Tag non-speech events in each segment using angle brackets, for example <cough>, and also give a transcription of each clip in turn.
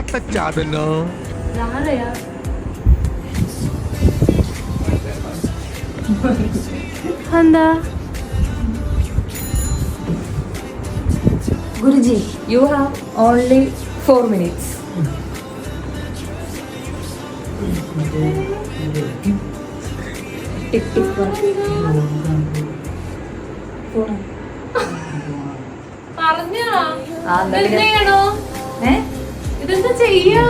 എന്നാത്ത ചാതനോ എന്താ? Guruji you have only four minutes tick tick പറഞ്ഞോ ഏ? ഇതെന്താ ചെയ്യാ?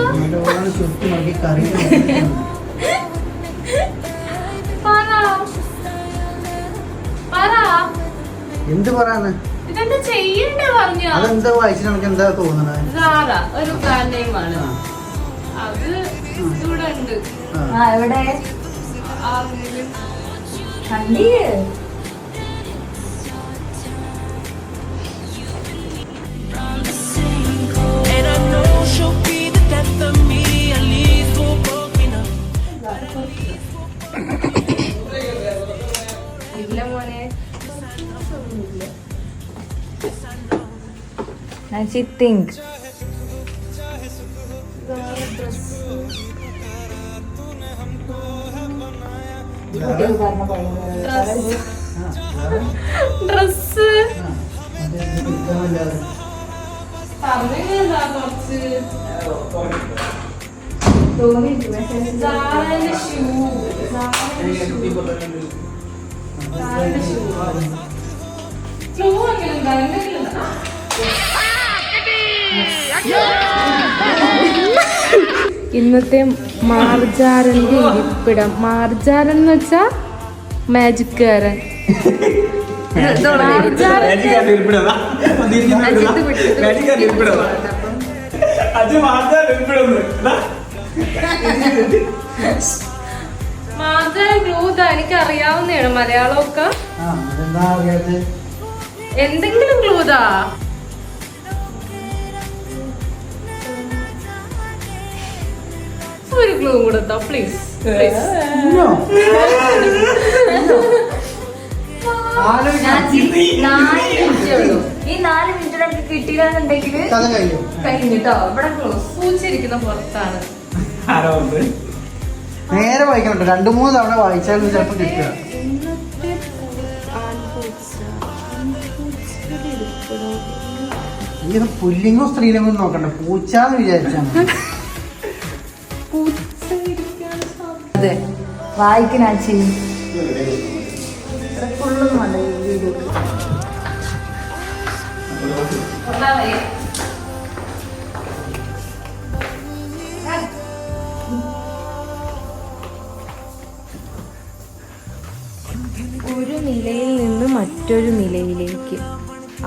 എന്ത് പറയാന്? ഇതെന്താ ചെയ്യണ്ടേ പറഞ്ഞു? അതെന്താ വായിച്ചു നമുക്ക് എന്താ തോന്നണത് ഒരു ബ്രാൻഡ് നെയിം ആണ്. അത് ഇവിടെ ഉണ്ട് ആ. എവിടെ? ആ ഇല്ല മോനെ. Nancy think dress. പറഞ്ഞില്ല കുറച്ച്. സാറിന്റെ ഷൂ സാറിന്റെ ഷൂ ഇന്നത്തെ മാർജാരന്റെ ഇരിപ്പിടം. മാർജാരൻ എന്ന്. വെച്ചാ മാജിക്കാരൻ മാർജാരൻ ഗ്രൂത എനിക്ക് അറിയാവുന്നതാണ് മലയാളമൊക്കെ? എന്തെങ്കിലും ക്ലൂതാ ഒരു ക്ലൂ കൂടെ പ്ലീസ്. നാല് മിനിറ്റേ ഈ നാല് മിനിറ്റിനൊക്കെ കിട്ടിയില്ലാന്നുണ്ടെങ്കിൽ കഴിഞ്ഞിട്ടോ? ഇവിടെ ക്ലോസ് പൂച്ചിരിക്കുന്ന പുറത്താണ്. നേരെ വായിക്കണം രണ്ടു മൂന്ന് തവണ വായിച്ചാൽ ചിലപ്പോൾ കിട്ടുക. ഇത് പുല്ലിംഗോ സ്ത്രീലിംഗോ നോക്കണ്ട. പൂച്ചാന്ന് സാധ്യത. അതെ. വായിക്കനാച്ചി ഫുള്ളും വേണ്ട ഈ വീഡിയോ മറ്റൊരു നിലയിലേക്ക്.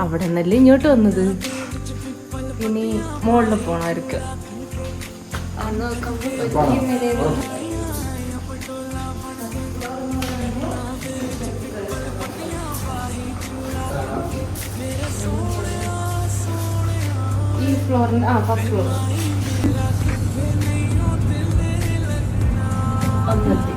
അവിടെ നിന്നല്ലേ ഇങ്ങോട്ട് വന്നത്? ഇനി മുകളിൽ പോണവർക്ക്. ഈ ഫ്ലോറിന് ആ ഫസ്റ്റ് ഫ്ലോർ ഒന്നെത്തി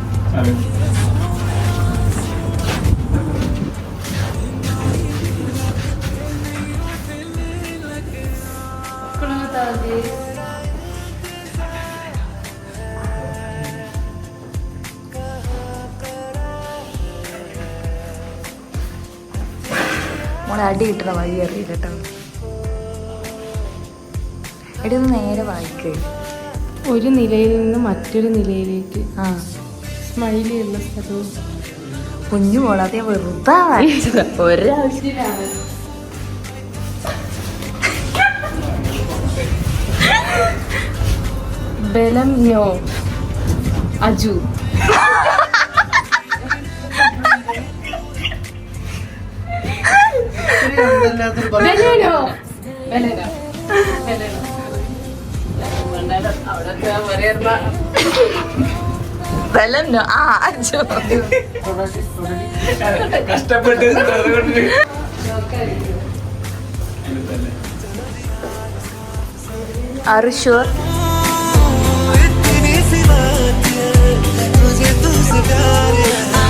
മോളെ അടി കിട്ടണ വഴി അറിയില്ല കേട്ടോ. എടി ഒന്ന് നേരെ വായിക്കേ. ഒരു നിലയിൽ നിന്ന് മറ്റൊരു നിലയിലേക്ക്. ആ. സ്മൈലി ഉള്ള സ്ഥലവും. കുഞ്ഞു മോളെ അതേ വെറുതെ <laughs> ഒരാവശ്യമില്ല. Baleno Aju. Baleno. Baleno. Baleno. Baleno ആ അജു. കഷ്ടപ്പെട്ട് അതുകൊണ്ട് ആർ ഷുവർ इतनी सी बात है मुझे तुझसे प्यार है।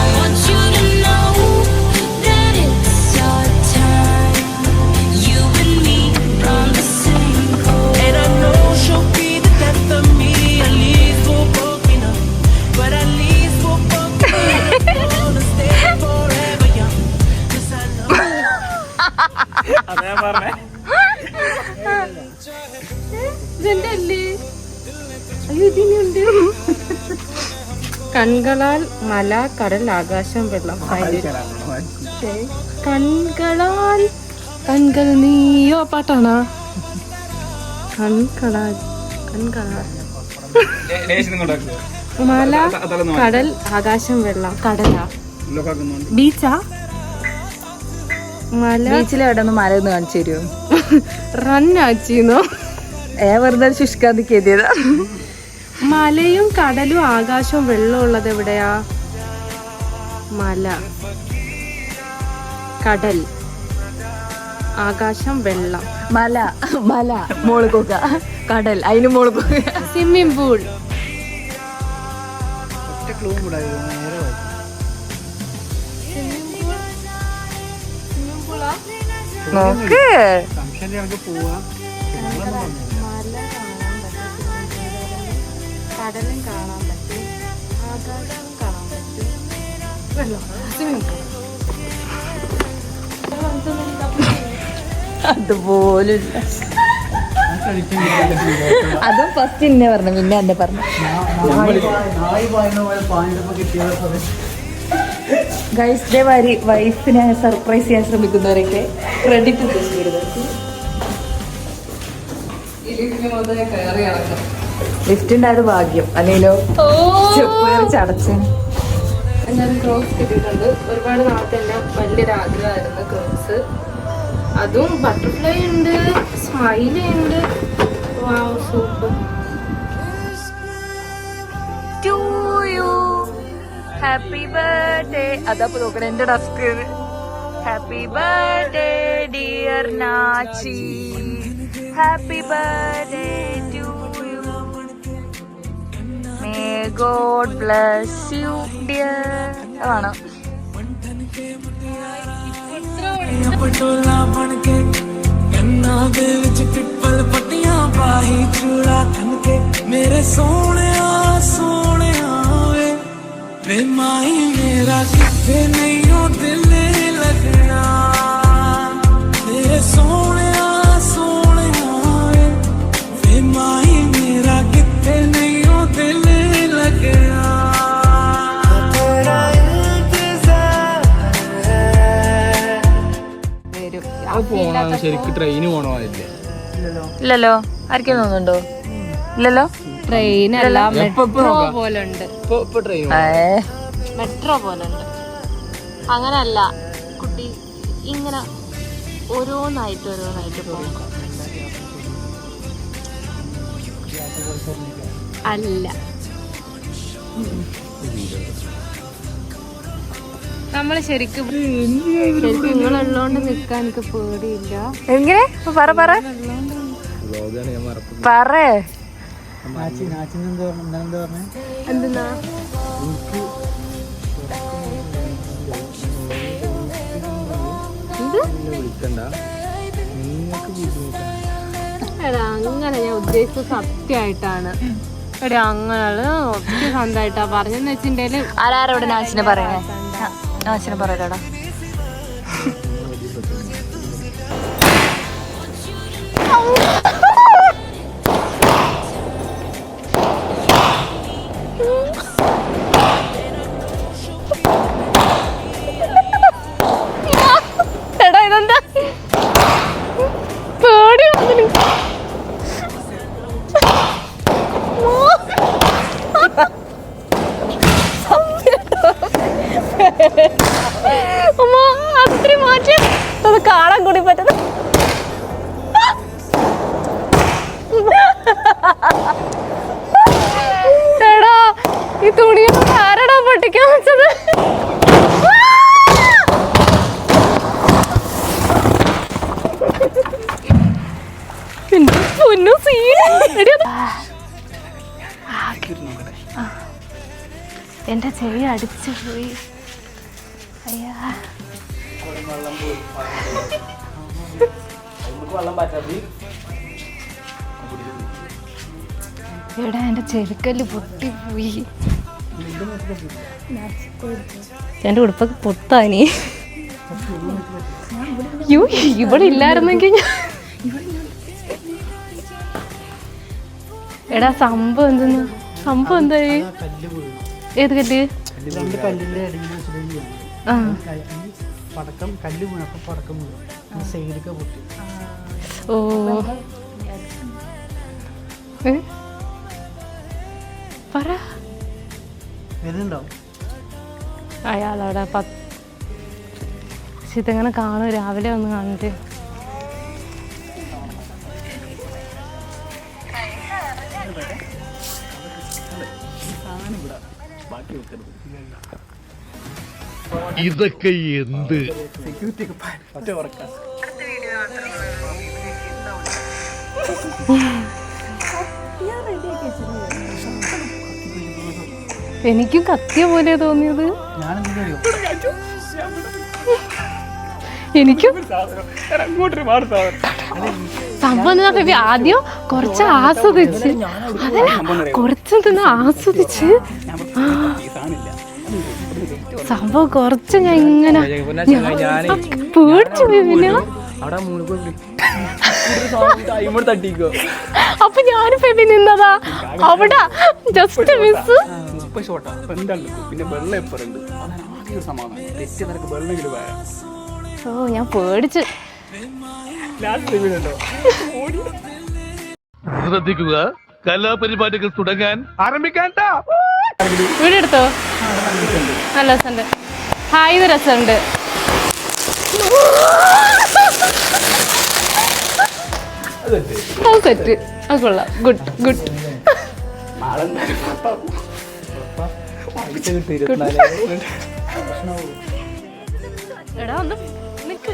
കൺകളാൽ മല കടൽ ആകാശം വെള്ളം. കൺകളാൽ കൺകൾ നീയോ പാട്ടാണോ? കൺകളാൽ കൺകളാൽ. മല കടൽ ആകാശം വെള്ളം. കടലാ. ബീച്ചാ? മല. ബീച്ചിലെ എവിടെ ഒന്ന് മല ഒന്ന് കാണിച്ചു തരുമോ? <laughs> റൺ ആച്ചിന്നോ ഏ വെറുതെ ശുഷ്കാന്തിക്ക് എഴുതിയതാ. മലയും കടലും ആകാശവും വെള്ളം ഉള്ളത് എവിടെയാ? മല. കടൽ. ആകാശം വെള്ളം. മല മല. മോളുക കൊക്ക. കടൽ. അതിന് മോളുക കൊക്ക. Swimming pool. നോക്ക്. പോവാം. കടലും കാണാൻ പറ്റും. ആകാശവും കാണാൻ പറ്റും. വെള്ളം. അതുപോലില്ല. അതും ഫസ്റ്റ് ഇന്നെ പറഞ്ഞു പിന്നെ എന്നെ പറഞ്ഞു. ഗൈസ് ഡേ വാരി വൈഫിനെ സർപ്രൈസ് ചെയ്യാൻ ശ്രമിക്കുന്നവരൊക്കെ ക്രെഡിറ്റ് ഉദ്ദേശിക്കരുത് ലിഫ്റ്റ് ഉണ്ടായത് ഭാഗ്യം. അല്ലെങ്കിലോ ചടച്ച്. ഞാൻ ക്രോക്സ് കിട്ടിയിട്ടുണ്ട്. ഒരുപാട് നാളത്തെ എന്റെ വലിയൊരു ആഗ്രഹമായിരുന്നു ക്രോക്സ് അതും ബട്ടർഫ്ലൈ ഉണ്ട് സ്മൈലി ഉണ്ട്. വാവ് സൂപ്പർ ഹാപ്പി ബർത്ത്ഡേ അതപ്പോ നോക്കണേ എന്റെ desk happy birthday dear Nachi happy birthday to may God bless you dear അതാണോ ਪਟੋਲਾ ਬਣ ਕੇ ਕੰਨਾਂ ਦੇ ਵਿੱਚ ਪਿੱਪਲ ਪੱਟੀਆਂ ਪਾਹੀ ਚੂੜਾ ਥਨ ਕੇ ਮੇਰੇ ਸੋਹਣਿਆ ਸੋਹਣਿਆ ਵੇ ਵੇ ਮਾਈ ਮੇਰਾ ਕਿੱਥੇ ਨਹੀਂ ശരിക്കും ട്രെയിന് പോണമായില്ലേ ഇല്ലല്ലോ. ആർക്കും തോന്നുന്നുണ്ടോ? ഇല്ലല്ലോ? ട്രെയിൻ അല്ല മെട്രോ പോലെ ഉണ്ട് മെട്രോ പോലെ ഉണ്ട് അങ്ങനല്ല. കുട്ടി ഇങ്ങനെ ഓരോന്നായിട്ട് ഓരോന്നായിട്ട് പോകും. അല്ല. നമ്മൾ ശരിക്കും ശരിക്കും നിങ്ങളുള്ളോണ്ട് നിക്കാൻ എനിക്ക് പേടിയില്ല. എങ്ങനെ? പറ പറ. പറ. എടാ അങ്ങനെ ഞാൻ ഉദ്ദേശിച്ചത് സത്യമായിട്ടാണ്. എടാ അങ്ങനെ പറഞ്ഞെന്ന് വെച്ചിട്ടുണ്ടെങ്കിൽ ആരാരോട് നാച്ചിനെ പറയണേ? ആ, എടാ <laughs> <laughs> അമ്മ അത്രയും മാറ്റി. അത് കാണാൻ കൂടി പറ്റുന്നു. <laughs> എടാ ഈ തുണിയൊക്കെ ആരടാ പൊട്ടിക്കാൻ വെച്ചത്? <laughs> പൊന്നു സീൻ എന്റെ ചെവി അടിച്ചു പോയി. എടാ എന്റെ ചെവിക്കല്ല് പൊട്ടിപ്പോയി. എന്റെ ഉടുപ്പൊക്കെ പൊത്താനി യോ ഇവിടെ ഇല്ലായിരുന്നെങ്കിൽ ഞാൻ എടാ സംഭവം എന്തെന്ന്? സംഭവം എന്തായി? ഏത് കല്ല്? രണ്ട് കല്ലിന്റെ പടക്കം കല്ല് വീണപ്പോ പടക്കം വീണു. സൈഡൊക്കെ പൊട്ടി. ഓ? പറ. അയാളവിടെ പത്ത് ഇതെങ്ങനെ കാണും. രാവിലെ ഒന്ന് കണ്ടിട്ട് ഇതൊക്കെ എന്ത്? എനിക്കും കത്തിയ പോലെ തോന്നിയത്. എനിക്കും? സംഭവം ആദ്യം കുറച്ച് ആസ്വദിച്ച്. അതല്ല കുറച്ച് നിന്ന് ആസ്വദിച്ച്. സംഭവം കുറച്ച് ഞാൻ ഇങ്ങനെ പേടിച്ചു പിന്നെ. അപ്പൊ ഞാനും ബേബി നിന്നതാ. അവിടെ ജസ്റ്റ് മിസ് ഓ ഞാൻ പേടിച്ചു. ശ്രദ്ധിക്കുക. കലാപരിപാടികൾ തുടങ്ങാൻ ആരംഭിക്കാൻ വീഡിയോ എടുത്തോ നല്ല രസമുണ്ട്. ഹായ് രസമുണ്ട്. അത് സെറ്റ്. അത് കൊള്ളാം. Good good. എടാ ഒന്ന് നിൽക്ക്